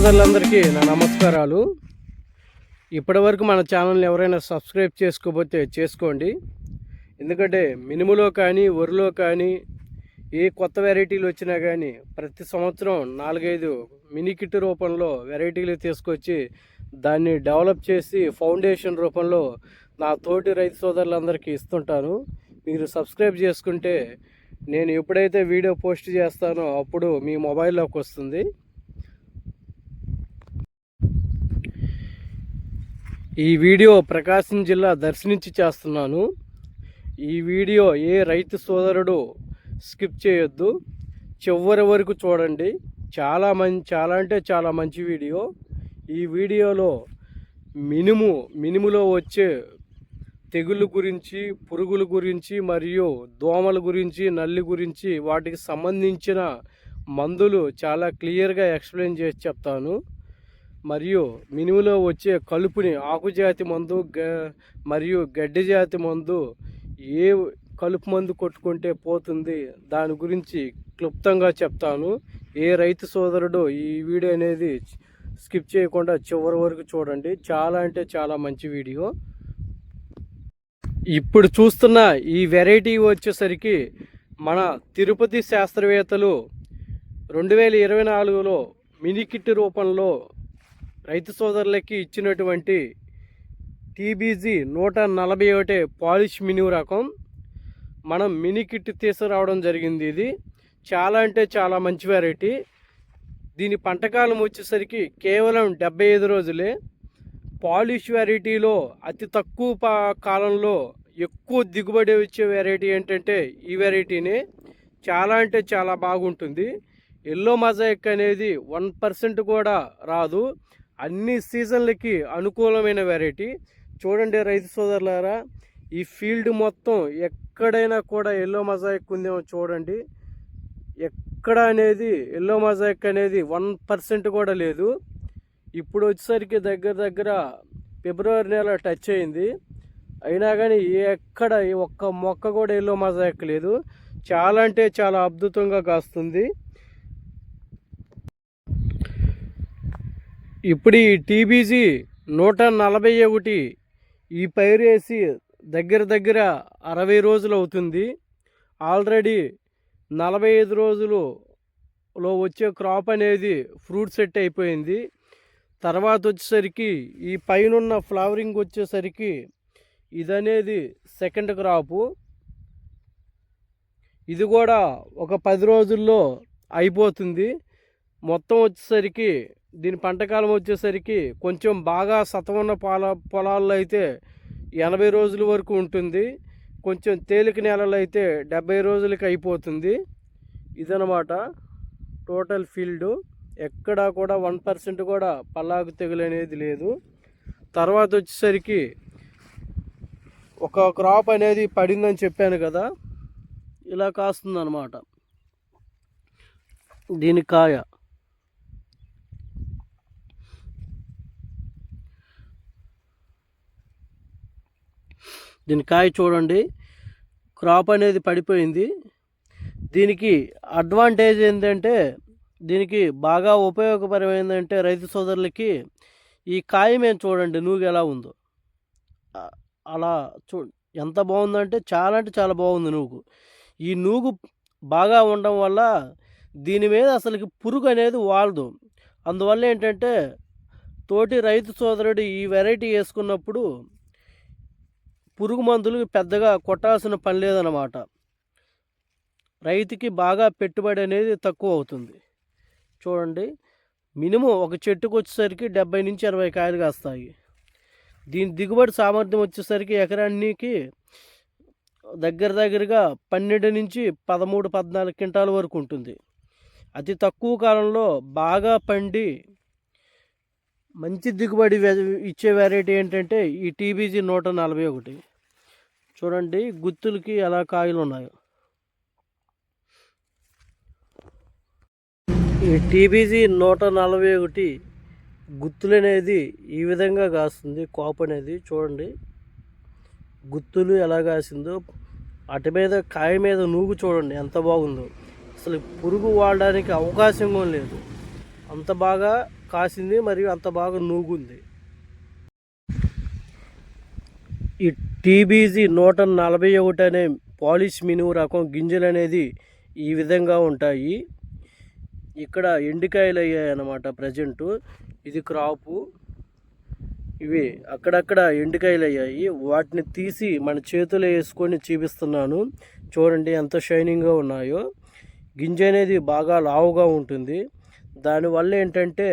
సోదరులందరికీ నా నమస్కారాలు. ఇప్పటివరకు మన ఛానల్ని ఎవరైనా సబ్స్క్రైబ్ చేసుకోకపోతే చేసుకోండి. ఎందుకంటే మినుములో కానీ వరిలో కానీ ఏ కొత్త వెరైటీలు వచ్చినా కానీ ప్రతి సంవత్సరం నాలుగైదు మినీ కిట్ రూపంలో వెరైటీలు తీసుకొచ్చి దాన్ని డెవలప్ చేసి ఫౌండేషన్ రూపంలో నా తోటి రైతు సోదరులందరికీ ఇస్తుంటాను. మీరు సబ్స్క్రైబ్ చేసుకుంటే నేను ఎప్పుడైతే వీడియో పోస్ట్ చేస్తానో అప్పుడు మీ మొబైల్లోకి వస్తుంది. ఈ వీడియో ప్రకాశం జిల్లా దర్శనించి చేస్తున్నాను. ఈ వీడియో ఏ రైతు సోదరుడు స్కిప్ చేయొద్దు. చివరి వరకు చూడండి. చాలా మంచి చాలా అంటే చాలా మంచి వీడియో. ఈ వీడియోలో మినుము మినుములో వచ్చే తెగుళ్ళ గురించి పురుగుల గురించి మరియు దోమల గురించి నల్లి గురించి వాటికి సంబంధించిన మందులు చాలా క్లియర్గా ఎక్స్ప్లెయిన్ చేసి చెప్తాను. మరియు మినుములో వచ్చే కలుపుని ఆకుజాతి మందు గ మరియు గడ్డి జాతి మందు ఏ కలుపు మందు కొట్టుకుంటే పోతుంది? దాని గురించి క్లుప్తంగా చెప్తాను. ఏ రైతు సోదరుడు ఈ వీడియో అనేది స్కిప్ చేయకుండా చివరి వరకు చూడండి. చాలా అంటే చాలా మంచి వీడియో. ఇప్పుడు చూస్తున్న ఈ వెరైటీ వచ్చేసరికి మన తిరుపతి శాస్త్రవేత్తలు రెండు వేల ఇరవై నాలుగులో మినీ కిట్ రూపంలో రైతు సోదరులకి ఇచ్చినటువంటి టీబీజీ నూట నలభై ఒకటి పాలిష్ మినీ రకం. మనం మినీ కిట్ తీసుకురావడం జరిగింది ఇది. చాలా అంటే చాలా మంచి వెరైటీ దీని పంటకాలం వచ్చేసరికి కేవలం డెబ్బై ఐదు రోజులే. పాలిష్ వెరైటీలో అతి తక్కువ పా- కాలంలో ఎక్కువ దిగుబడి వచ్చే వెరైటీ ఏంటంటే ఈ వెరైటీనే చాలా అంటే చాలా బాగుంటుంది. ఎల్లో మజాయిక్ అనేది వన్ పర్సెంట్ కూడా రాదు. అన్ని సీజన్లకి అనుకూలమైన వెరైటీ చూడండి రైతు సోదరులారా ఈ ఫీల్డ్ మొత్తం ఎక్కడైనా కూడా ఎల్లో మజాయిక్ ఉందేమో చూడండి. ఎక్కడ అనేది ఎల్లో మజాయిక్ అనేది వన్ పర్సెంట్ కూడా లేదు. ఇప్పుడు వచ్చేసరికి దగ్గర దగ్గర ఫిబ్రవరి నెల టచ్ అయింది. అయినా కానీ ఎక్కడ ఒక్క మొక్క కూడా ఎల్లో మజాయిక్ లేదు. చాలా అంటే చాలా అద్భుతంగా కాస్తుంది. ఇప్పుడు ఈ టీబీజీ నూట నలభై ఒకటి ఈ పైరు వేసి దగ్గర దగ్గర అరవై రోజులు అవుతుంది. ఆల్రెడీ నలభై ఐదు రోజులులో వచ్చే క్రాప్ అనేది ఫ్రూట్ సెట్ అయిపోయింది. తర్వాత వచ్చేసరికి ఈ పైనున్న ఫ్లవరింగ్ వచ్చేసరికి ఇదనేది సెకండ్ క్రాపు. ఇది కూడా ఒక పది రోజుల్లో అయిపోతుంది. మొత్తం వచ్చేసరికి దీని పంటకాలం వచ్చేసరికి కొంచెం బాగా సతవున్న పొల పొలాల్లో అయితే ఎనభై రోజుల వరకు ఉంటుంది. కొంచెం తేలిక నేలలు అయితే డెబ్బై రోజులకి అయిపోతుంది. ఇదనమాట టోటల్ ఫీల్డ్. ఎక్కడా కూడా వన్ పర్సెంట్ కూడా పల్లాకు తెగులు అనేది లేదు. తర్వాత వచ్చేసరికి ఒక క్రాప్ అనేది పడిందని చెప్పాను కదా ఇలా కాస్తుందన్నమాట. దీని కాయ. దీని కాయ చూడండి. క్రాప్ అనేది పడిపోయింది. దీనికి అడ్వాంటేజ్ ఏంటంటే దీనికి బాగా ఉపయోగపరమైందంటే రైతు సోదరులకి ఈ కాయ మేము చూడండి నూగు ఎలా ఉందో. అలా చూ ఎంత బాగుందంటే చాలా అంటే చాలా బాగుంది నూగు. ఈ నూగు బాగా ఉండడం వల్ల దీని మీద అసలుకి పురుగు అనేది వాలదు. అందువల్ల ఏంటంటే తోటి రైతు సోదరుడు ఈ వెరైటీ వేసుకున్నప్పుడు పురుగు మందులు పెద్దగా కొట్టాల్సిన పని లేదన్నమాట. రైతుకి బాగా పెట్టుబడి అనేది తక్కువ అవుతుంది. చూడండి మినిమం ఒక చెట్టుకు వచ్చేసరికి డెబ్బై నుంచి అరవై కాయలు కాస్తాయి. దీని దిగుబడి సామర్థ్యం వచ్చేసరికి ఎకరానికి దగ్గర దగ్గరగా పన్నెండు నుంచి పదమూడు పద్నాలుగు క్వింటాల వరకు ఉంటుంది. అతి తక్కువ కాలంలో బాగా పండి మంచి దిగుబడి వె- ఇచ్చే వెరైటీ ఏంటంటే ఈ టీబీజీ నూట నలభై ఒకటి. చూడండి గుత్తులకి ఎలా కాయలు ఉన్నాయో ఈ టీబీజీ నూట నలభై ఒకటి గుత్తులు అనేది ఈ విధంగా కాస్తుంది కోపం అనేది. చూడండి గుత్తులు ఎలా కాసిందో. అటు మీద కాయ మీద నూగు చూడండి ఎంత బాగుందో. అసలు పురుగు వాడడానికి అవకాశం లేదు. అంత బాగా కాసింది మరియు అంత బాగా నూగుంది ఈ టీబీజీ నూట నలభై ఒకటి అనే పాలిష్ మినువు రకం గింజలు అనేది ఈ విధంగా ఉంటాయి. ఇక్కడ ఎండికాయలు అయ్యాయి అన్నమాట ప్రజెంటు. ఇది క్రాపు. ఇవి అక్కడక్కడ ఎండికాయలు అయ్యాయి వాటిని తీసి మన చేతిలో వేసుకొని చూపిస్తున్నాను. చూడండి ఎంత షైనింగ్గా ఉన్నాయో. గింజ అనేది బాగా లావుగా ఉంటుంది. దానివల్ల ఏంటంటే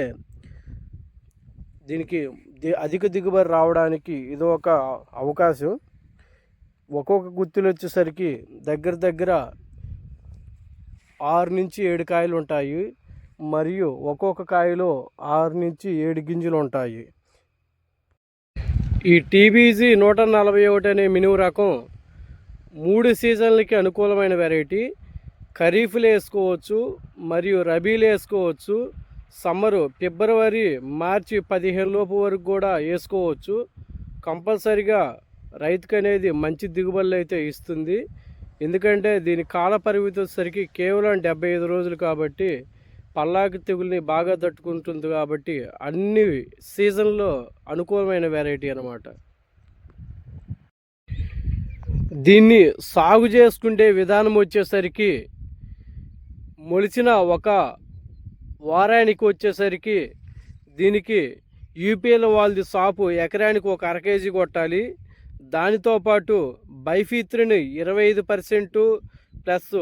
దీనికి అధిక దిగుబడి రావడానికి ఇది ఒక అవకాశం. ఒక్కొక్క గుత్తులు వచ్చేసరికి దగ్గర దగ్గర ఆరు నుంచి ఏడు కాయలు ఉంటాయి. మరియు ఒక్కొక్క కాయలో ఆరు నుంచి ఏడు గింజలు ఉంటాయి. ఈ టీబీజీ నూట నలభై ఒకటి అనే మినుము రకం మూడు సీజన్లకి అనుకూలమైన వెరైటీ. ఖరీఫ్లు వేసుకోవచ్చు మరియు రబీలు వేసుకోవచ్చు సమ్మరు ఫిబ్రవరి మార్చి పదిహేను లోపు వరకు కూడా వేసుకోవచ్చు. కంపల్సరిగా రైతుకు అనేది మంచి దిగుబడులు అయితే ఇస్తుంది. ఎందుకంటే దీని కాల పరిమితి వచ్చేసరికి కేవలం డెబ్బై ఐదు రోజులు కాబట్టి పల్లాకి తెగుల్ని బాగా తట్టుకుంటుంది కాబట్టి అన్ని సీజన్లో అనుకూలమైన వెరైటీ అన్నమాట. దీన్ని సాగు చేసుకుంటే విధానం వచ్చేసరికి మొలిచిన ఒక వారానికి వచ్చేసరికి దీనికి యూపీఎల్ వాళ్ళది సాపు ఎకరానికి ఒక అర కేజీ కొట్టాలి. దానితో పాటు బైఫీత్రిని ఇరవై ఐదు పర్సెంటు ప్లస్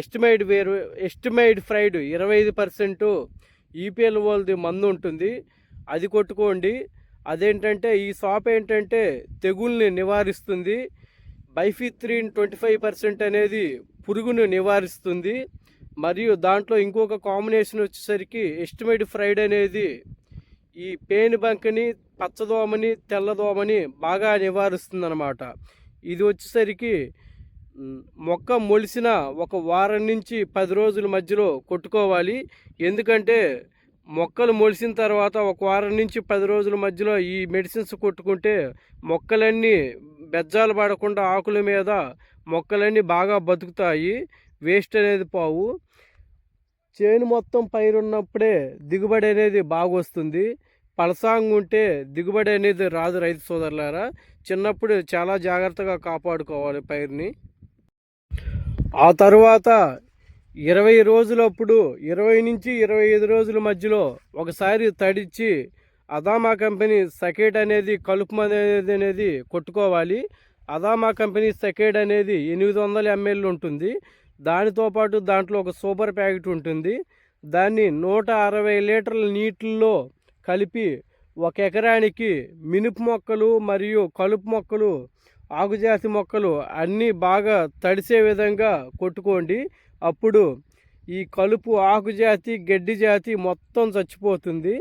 ఎస్టిమేట్ వేరు ఎస్టిమేట్ ఫ్రైడ్ ఇరవై ఐదు పర్సెంటు ఈపీఎల్ వాళ్ళది మందు ఉంటుంది. అది కొట్టుకోండి. అదేంటంటే ఈ సాప్ ఏంటంటే తెగుల్ని నివారిస్తుంది. బైఫీత్రిన్ ట్వంటీ ఫైవ్ పర్సెంట్ అనేది పురుగును నివారిస్తుంది. మరియు దాంట్లో ఇంకొక కాంబినేషన్ వచ్చేసరికి ఎస్టిమేట్ ఫ్రైడ్ అనేది ఈ పేను బంకని పచ్చదోమని తెల్లదోమని బాగా నివారిస్తుంది అనమాట ఇది వచ్చేసరికి మొక్క మొలిసిన ఒక వారం నుంచి పది రోజుల మధ్యలో కొట్టుకోవాలి. ఎందుకంటే మొక్కలు మొలిసిన తర్వాత ఒక వారం నుంచి పది రోజుల మధ్యలో ఈ మెడిసిన్స్ కొట్టుకుంటే మొక్కలన్నీ బెజ్జాలు పడకుండా ఆకుల మీద మొక్కలన్నీ బాగా బతుకుతాయి. వేస్ట్ అనేది పోవు. చేను మొత్తం పైరున్నప్పుడే దిగుబడి అనేది బాగా వస్తుంది పలసాంగ్ ఉంటే దిగుబడి అనేది రాదు రైతు సోదరులారా. చిన్నప్పుడు చాలా జాగ్రత్తగా కాపాడుకోవాలి పైరుని. ఆ తర్వాత ఇరవై రోజులప్పుడు ఇరవై నుంచి ఇరవై ఐదు రోజుల మధ్యలో ఒకసారి తడిచి అదామా కంపెనీ సకేట్ అనేది కలుపు అనేది అనేది కొట్టుకోవాలి. అదామా కంపెనీ సకేట్ అనేది ఎనిమిది వందల ఎంఎల్ ఉంటుంది. దానితో పాటు దాంట్లో ఒక సూపర్ ప్యాకెట్ ఉంటుంది. దాన్ని నూట అరవై లీటర్ల నీటిల్లో కలిపి ఒక ఎకరానికి మినుపు మొక్కలు మరియు కలుపు మొక్కలు ఆకుజాతి మొక్కలు అన్నీ బాగా తడిసే విధంగా కొట్టుకోండి. అప్పుడు ఈ కలుపు ఆకుజాతి గడ్డి జాతి మొత్తం చచ్చిపోతుంది.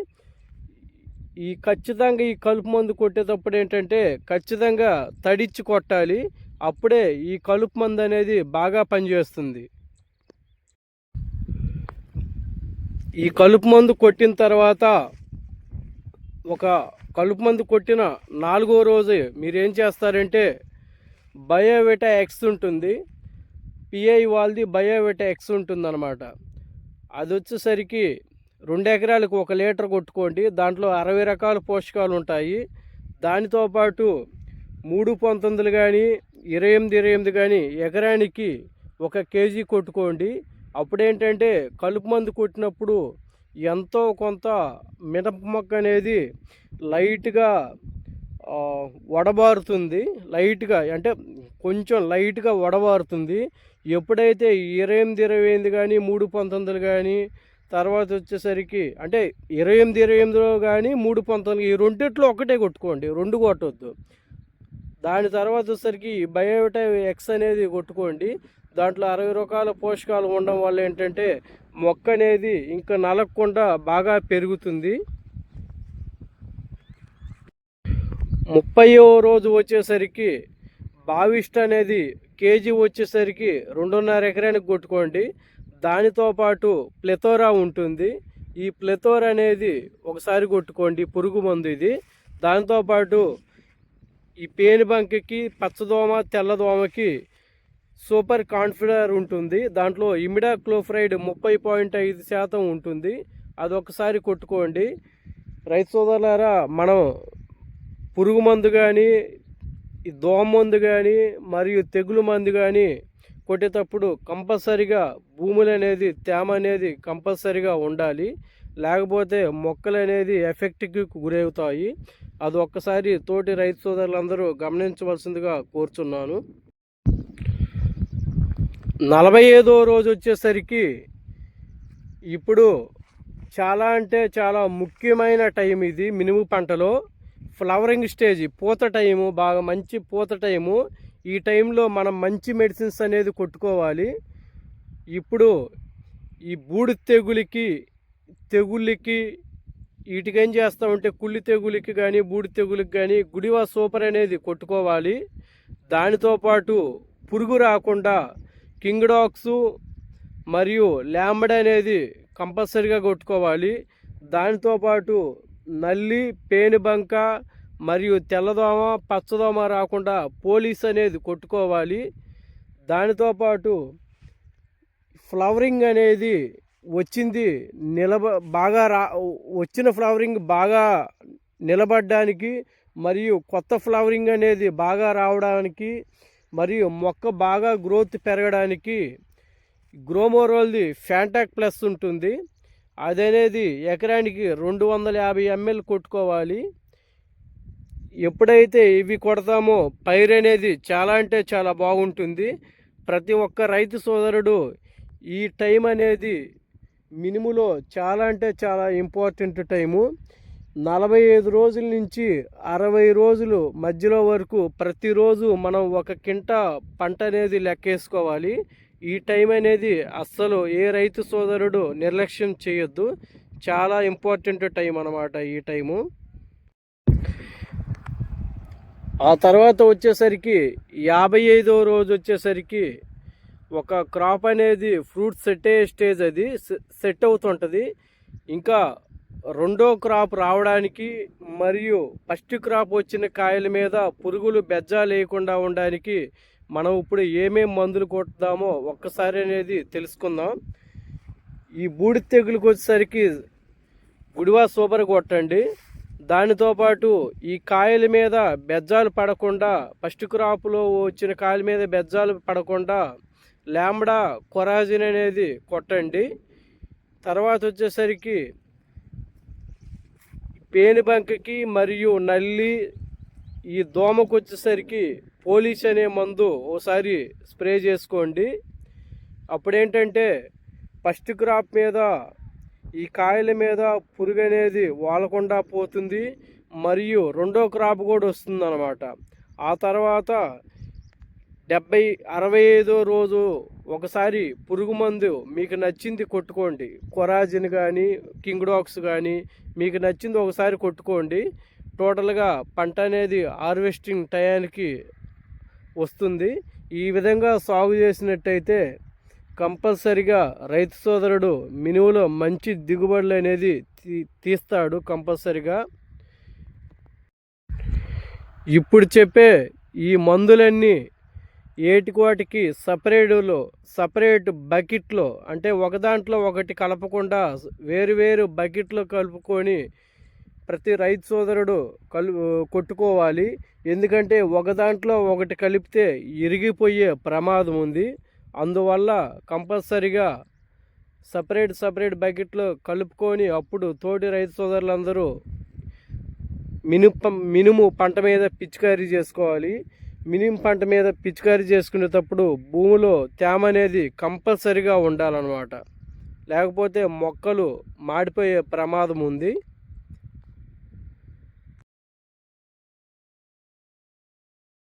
ఈ ఖచ్చితంగా ఈ కలుపు మందు కొట్టేటప్పుడు ఏంటంటే ఖచ్చితంగా తడిచ్చి కొట్టాలి. అప్పుడే ఈ కలుపు మందు అనేది బాగా పనిచేస్తుంది. ఈ కలుపు మందు కొట్టిన తర్వాత ఒక కలుపు మందు కొట్టిన నాలుగో రోజు మీరేం చేస్తారంటే బయోవిటా ఎక్స్ ఉంటుంది. పిఐ వాళ్ళది బయోవిటా ఎక్స్ ఉంటుంది అనమాట అది వచ్చేసరికి రెండు ఎకరాలకు ఒక లీటర్ కొట్టుకోండి. దాంట్లో అరవై రకాల పోషకాలు ఉంటాయి. దానితో పాటు మూడు పంతొమ్మిదిలు కానీ ఇరవై ఎనిమిది ఇరవై ఎనిమిది కానీ ఎకరానికి ఒక కేజీ కొట్టుకోండి. అప్పుడేంటంటే కలుపు మందు కొట్టినప్పుడు ఎంతో కొంత మినప మొక్క అనేది లైట్గా వడబారుతుంది. లైట్గా అంటే కొంచెం లైట్గా వడబారుతుంది. ఎప్పుడైతే ఇరవై ఎనిమిది ఇరవై ఎనిమిది కానీ మూడు పంతొమ్మిదిలు కానీ తర్వాత వచ్చేసరికి అంటే ఇరవై ఎనిమిది ఇరవై ఎనిమిదిలో కానీ మూడు పంతొమ్మిది ఈ రెండిట్లో ఒకటే కొట్టుకోండి. రెండు కొట్టవద్దు దాని తర్వాత వచ్చేసరికి బయోటా ఎక్స్ అనేది కొట్టుకోండి. దాంట్లో అరవై రకాల పోషకాలు ఉండడం వల్ల ఏంటంటే మొక్క అనేది ఇంకా నలగకుండా బాగా పెరుగుతుంది. ముప్పయో రోజు వచ్చేసరికి బావిస్ట్ అనేది కేజీ వచ్చేసరికి రెండున్నర ఎకరానికి కొట్టుకోండి. దానితో పాటు ప్లెతోరా ఉంటుంది. ఈ ప్లెతోరా అనేది ఒకసారి కొట్టుకోండి. పురుగు మందు ఇది. దానితోపాటు ఈ పేను బంకకి పచ్చదోమ తెల్లదోమకి సూపర్ కాన్ఫిడర్ ఉంటుంది. దాంట్లో ఇమిడా క్లోఫ్రైడ్ ముప్పై పాయింట్ ఐదు శాతం ఉంటుంది. అది ఒకసారి కొట్టుకోండి. రైతు సోదరులారా మనం పురుగు మందు కానీ ఈ దోమ మందు కానీ మరియు తెగులు మందు కానీ కొట్టేటప్పుడు కంపల్సరిగా భూములు అనేది తేమ అనేది కంపల్సరిగా ఉండాలి. లేకపోతే మొక్కలు అనేది ఎఫెక్ట్కి గురవుతాయి. అది ఒక్కసారి తోటి రైతు సోదరులందరూ గమనించవలసిందిగా కోరుచున్నాను. నలభై ఐదో రోజు వచ్చేసరికి ఇప్పుడు చాలా అంటే చాలా ముఖ్యమైన టైం ఇది మినుము పంటలో. ఫ్లవరింగ్ స్టేజ్ పూత టైము బాగా మంచి పూత టైము. ఈ టైంలో మనం మంచి మెడిసిన్స్ అనేది కొట్టుకోవాలి. ఇప్పుడు ఈ బూడి తెగులకి తెగుళ్ళకి వీటికి ఏం చేస్తామంటే కుళ్ళి తెగులకి కానీ బూడి తెగులకి కానీ గుడివా సూపర్ అనేది కొట్టుకోవాలి. దానితో పాటు పురుగు రాకుండా కింగ్డాక్స్ మరియు ల్యాంబడ్ అనేది కంపల్సరీగా కొట్టుకోవాలి. దానితో పాటు నల్లి పేనుబంక మరియు తెల్లదోమ పచ్చదోమ రాకుండా పోలీస్ అనేది కొట్టుకోవాలి. దానితో పాటు ఫ్లవరింగ్ అనేది వచ్చింది నిలబ బాగా రా వచ్చిన ఫ్లవరింగ్ బాగా నిలబడడానికి మరియు కొత్త ఫ్లవరింగ్ అనేది బాగా రావడానికి మరియు మొక్క బాగా గ్రోత్ పెరగడానికి గ్రోమోరోల్ది ఫ్యాంటాక్ ప్లస్ ఉంటుంది. అదనేది ఎకరానికి రెండు వందల యాభై ఎంఎల్ కొట్టుకోవాలి. ఎప్పుడైతే ఇవి కొడతామో పైరు అనేది చాలా అంటే చాలా బాగుంటుంది. ప్రతి ఒక్క రైతు సోదరుడు ఈ టైం అనేది మినిములో చాలా అంటే చాలా ఇంపార్టెంట్ టైము. నలభై ఐదు రోజుల నుంచి అరవై రోజులు మధ్యలో వరకు ప్రతిరోజు మనం ఒక కింట పంట అనేది లెక్కేసుకోవాలి. ఈ టైం అనేది అస్సలు ఏ రైతు సోదరుడు నిర్లక్ష్యం చేయొద్దు. చాలా ఇంపార్టెంట్ టైం అనమాట ఈ టైము. ఆ తర్వాత వచ్చేసరికి యాభై ఐదో రోజు వచ్చేసరికి ఒక క్రాప్ అనేది ఫ్రూట్ సెట్ అయ్యే స్టేజ్ అది సెట్ అవుతుంటుంది. ఇంకా రెండో క్రాప్ రావడానికి మరియు ఫస్ట్ క్రాప్ వచ్చిన కాయల మీద పురుగులు బెజ్జా లేకుండా ఉండడానికి మనం ఇప్పుడు ఏమేం మందులు కొట్టుదామో ఒక్కసారి అనేది తెలుసుకుందాం. ఈ బూడి తెగులకు వచ్చేసరికి గుడివా సూపర్ కొట్టండి. దానితో పాటు ఈ కాయల మీద బెజ్జాలు పడకుండా ఫస్ట్ క్రాప్లో వచ్చిన కాయల మీద బెజ్జాలు పడకుండా ల్యాంబడా కొరాజిన్ అనేది కొట్టండి. తర్వాత వచ్చేసరికి పేనుబంకకి మరియు నల్లి ఈ దోమకు వచ్చేసరికి పోలీస్ అనే మందు ఓసారి స్ప్రే చేసుకోండి. అప్పుడేంటంటే ఫస్ట్ క్రాప్ మీద ఈ కాయల మీద పురుగు అనేది వాలకుండా పోతుంది. మరియు రెండో క్రాప్ కూడా వస్తుంది అనమాట ఆ తర్వాత డెబ్బై అరవై ఐదో రోజు ఒకసారి పురుగు మందు మీకు నచ్చింది కొట్టుకోండి. కొరాజిన్ కానీ కింగ్డాక్స్ కానీ మీకు నచ్చింది ఒకసారి కొట్టుకోండి. టోటల్గా పంట అనేది హార్వెస్టింగ్ టయానికి వస్తుంది. ఈ విధంగా సాగు చేసినట్టయితే కంపల్సరిగా రైతు సోదరుడు మినువులో మంచి దిగుబడులు అనేది తీస్తాడు కంపల్సరిగా. ఇప్పుడు చెప్పే ఈ మందులన్నీ ఏటికోటికి వాటికి సపరేటులో సపరేట్ బకెట్లో అంటే ఒక దాంట్లో ఒకటి కలపకుండా వేరు వేరు బకెట్లో కలుపుకొని ప్రతి రైతు సోదరుడు కలు కొట్టుకోవాలి. ఎందుకంటే ఒక దాంట్లో ఒకటి కలిపితే ఇరిగిపోయే ప్రమాదం ఉంది. అందువల్ల కంపల్సరిగా సపరేట్ సపరేట్ బకెట్లో కలుపుకొని అప్పుడు తోటి రైతు సోదరులందరూ మినుప మినుము పంట మీద పిచికారీ చేసుకోవాలి. మినిమం పంట మీద పిచికారీ చేసుకునేటప్పుడు భూమిలో తేమ అనేది కంపల్సరిగా ఉండాలన్నమాట. లేకపోతే మొక్కలు మాడిపోయే ప్రమాదం ఉంది.